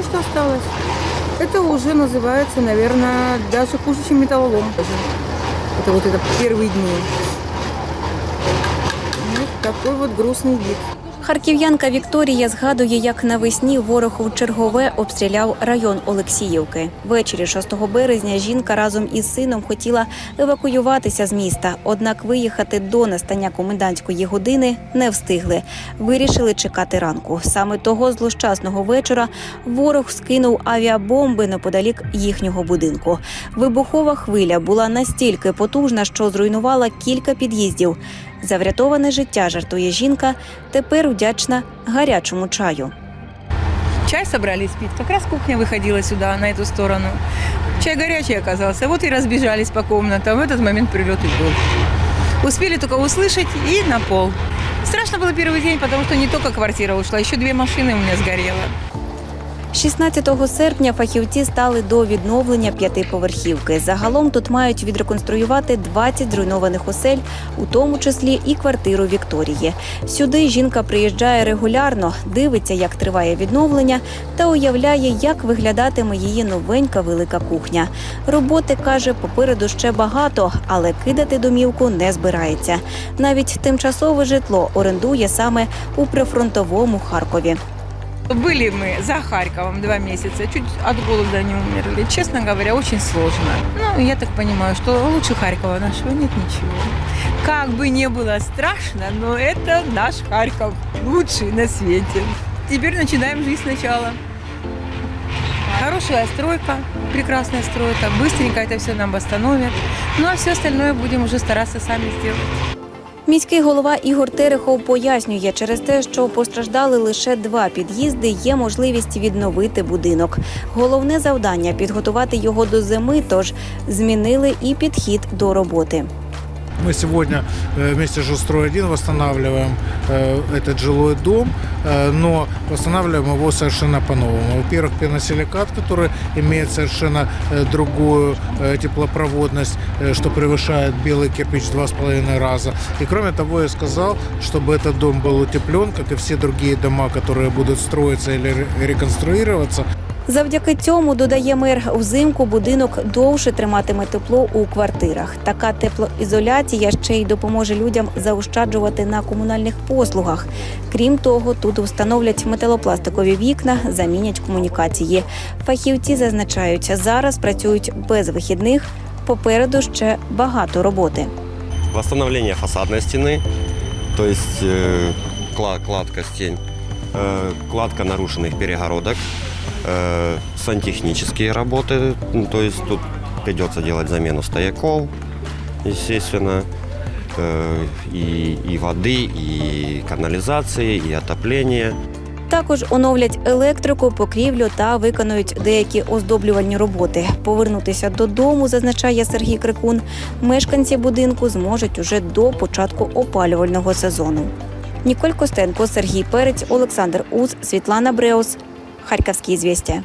все, что осталось. Это уже называется, наверное, даже хуже, чем металлолом. Это вот это первые дни. Вот такой вот грустный вид. Харків'янка Вікторія згадує, як навесні ворог у чергове обстріляв район Олексіївки. Ввечері 6 березня жінка разом із сином хотіла евакуюватися з міста, однак виїхати до настання комендантської години не встигли. Вирішили чекати ранку. Саме того злощасного вечора ворог скинув авіабомби неподалік їхнього будинку. Вибухова хвиля була настільки потужна, що зруйнувала кілька під'їздів. За врятоване життя жартує жінка, тепер вдячна гарячому чаю. Чай собрались пить. Как раз кухня выходила сюда, на эту сторону. Чай горячий оказался. Вот и разбежались по комнатам. В этот момент прилет и был. Успели только услышать и на пол. Страшно было первый день, потому что не только квартира ушла, еще две машины у меня сгорело. 16 серпня фахівці стали до відновлення п'ятиповерхівки. Загалом тут мають відреконструювати 20 зруйнованих осель, у тому числі і квартиру Вікторії. Сюди жінка приїжджає регулярно, дивиться, як триває відновлення, та уявляє, як виглядатиме її новенька велика кухня. Роботи каже, попереду ще багато, але кидати домівку не збирається. Навіть тимчасове житло орендує саме у прифронтовому Харкові. Были мы за Харьковом два месяца, чуть от голода не умерли. Честно говоря, очень сложно. Ну, я так понимаю, что лучше Харькова нашего нет ничего. Как бы не было страшно, но это наш Харьков, лучший на свете. Теперь начинаем жизнь сначала. Хорошая стройка, прекрасная стройка. Быстренько это все нам восстановят. Ну а все остальное будем уже стараться сами сделать. Міський голова Ігор Терехов пояснює, через те, що постраждали лише два під'їзди, є можливість відновити будинок. Головне завдання підготувати його до зими, тож змінили і підхід до роботи. Мы сегодня э, вместе с «Жилстрой-1» восстанавливаем э, этот жилой дом, э, но восстанавливаем его совершенно по-новому. Во-первых, пеносиликат, который имеет совершенно э, другую э, теплопроводность, э, что превышает белый кирпич в два с половиной раза. И кроме того, я сказал, чтобы этот дом был утеплен, как и все другие дома, которые будут строиться или ре- реконструироваться, Завдяки цьому, додає мер, взимку будинок довше триматиме тепло у квартирах. Така теплоізоляція ще й допоможе людям заощаджувати на комунальних послугах. Крім того, тут встановлять металопластикові вікна, замінять комунікації. Фахівці зазначають, зараз працюють без вихідних. Попереду ще багато роботи. Восстановление фасадной стены, то есть э, кла- кладка стен, э, кладка нарушенных перегородок, э, сантехнические работы, ну, то есть тут придется делать замену стояков, естественно, э, и, и воды, и канализации, и отопления. Також оновлять електрику, покрівлю та виконують деякі оздоблювальні роботи. Повернутися додому, зазначає Сергій Крикун. Мешканці будинку зможуть уже до початку опалювального сезону. Ніколь Костенко, Сергій Перець, Олександр Уз, Світлана Бреус. Харківські звістя.